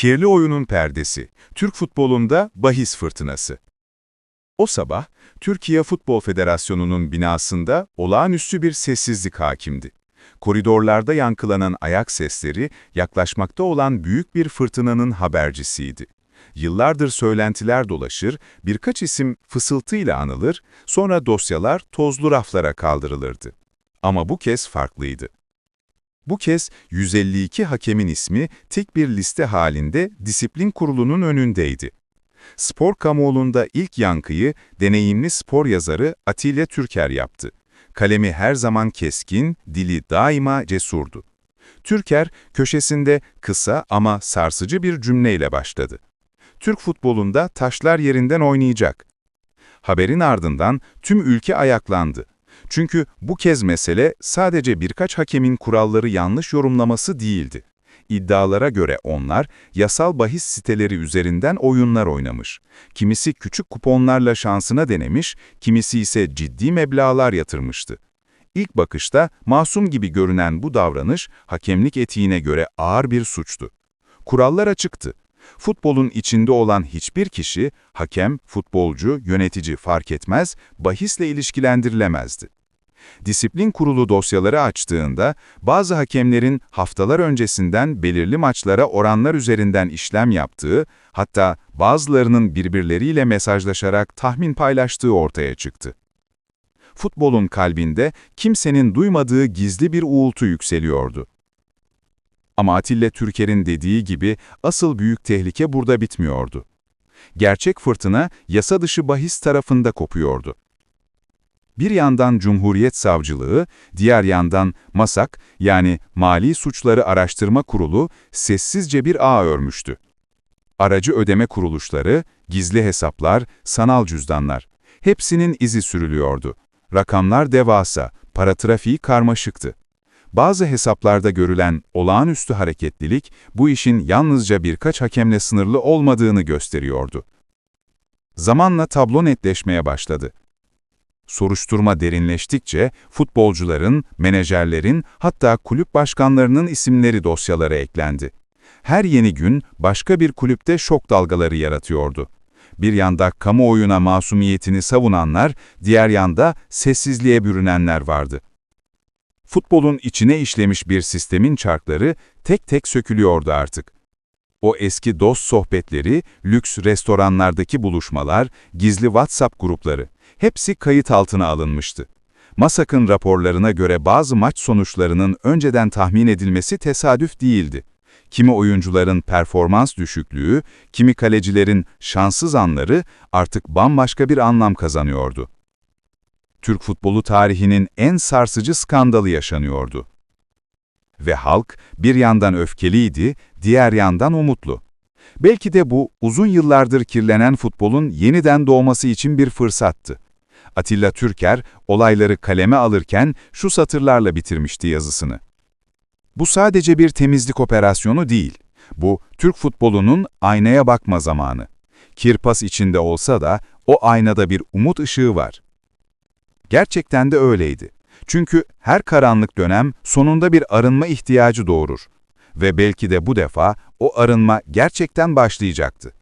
Kirli oyunun perdesi, Türk futbolunda bahis fırtınası. O sabah, Türkiye Futbol Federasyonu'nun binasında olağanüstü bir sessizlik hakimdi. Koridorlarda yankılanan ayak sesleri, yaklaşmakta olan büyük bir fırtınanın habercisiydi. Yıllardır söylentiler dolaşır, birkaç isim fısıltıyla anılır, sonra dosyalar tozlu raflara kaldırılırdı. Ama bu kez farklıydı. Bu kez 152 hakemin ismi tek bir liste halinde disiplin kurulunun önündeydi. Spor kamuoyunda ilk yankıyı deneyimli spor yazarı Atilla Türker yaptı. Kalemi her zaman keskin, dili daima cesurdu. Türker, köşesinde kısa ama sarsıcı bir cümleyle başladı. Türk futbolunda taşlar yerinden oynayacak. Haberin ardından tüm ülke ayaklandı. Çünkü bu kez mesele sadece birkaç hakemin kuralları yanlış yorumlaması değildi. İddialara göre onlar, yasal bahis siteleri üzerinden oyunlar oynamış. Kimisi küçük kuponlarla şansına denemiş, kimisi ise ciddi meblağlar yatırmıştı. İlk bakışta masum gibi görünen bu davranış, hakemlik etiğine göre ağır bir suçtu. Kurallar açıktı. Futbolun içinde olan hiçbir kişi, hakem, futbolcu, yönetici fark etmez, bahisle ilişkilendirilemezdi. Disiplin kurulu dosyaları açtığında, bazı hakemlerin haftalar öncesinden belirli maçlara oranlar üzerinden işlem yaptığı, hatta bazılarının birbirleriyle mesajlaşarak tahmin paylaştığı ortaya çıktı. Futbolun kalbinde kimsenin duymadığı gizli bir uğultu yükseliyordu. Ama Atilla Türker'in dediği gibi asıl büyük tehlike burada bitmiyordu. Gerçek fırtına yasa dışı bahis tarafında kopuyordu. Bir yandan Cumhuriyet Savcılığı, diğer yandan MASAK yani Mali Suçları Araştırma Kurulu sessizce bir ağ örmüştü. Aracı ödeme kuruluşları, gizli hesaplar, sanal cüzdanlar, hepsinin izi sürülüyordu. Rakamlar devasa, para trafiği karmaşıktı. Bazı hesaplarda görülen olağanüstü hareketlilik, bu işin yalnızca birkaç hakemle sınırlı olmadığını gösteriyordu. Zamanla tablo netleşmeye başladı. Soruşturma derinleştikçe futbolcuların, menajerlerin, hatta kulüp başkanlarının isimleri dosyalara eklendi. Her yeni gün başka bir kulüpte şok dalgaları yaratıyordu. Bir yanda kamuoyuna masumiyetini savunanlar, diğer yanda sessizliğe bürünenler vardı. Futbolun içine işlemiş bir sistemin çarkları tek tek sökülüyordu artık. O eski dost sohbetleri, lüks restoranlardaki buluşmalar, gizli WhatsApp grupları, hepsi kayıt altına alınmıştı. Masak'ın raporlarına göre bazı maç sonuçlarının önceden tahmin edilmesi tesadüf değildi. Kimi oyuncuların performans düşüklüğü, kimi kalecilerin şanssız anları artık bambaşka bir anlam kazanıyordu. Türk futbolu tarihinin en sarsıcı skandalı yaşanıyordu. Ve halk bir yandan öfkeliydi, diğer yandan umutlu. Belki de bu uzun yıllardır kirlenen futbolun yeniden doğması için bir fırsattı. Atilla Türker olayları kaleme alırken şu satırlarla bitirmişti yazısını. Bu sadece bir temizlik operasyonu değil. Bu Türk futbolunun aynaya bakma zamanı. Kirpas içinde olsa da o aynada bir umut ışığı var. Gerçekten de öyleydi. Çünkü her karanlık dönem sonunda bir arınma ihtiyacı doğurur. Ve belki de bu defa o arınma gerçekten başlayacaktı.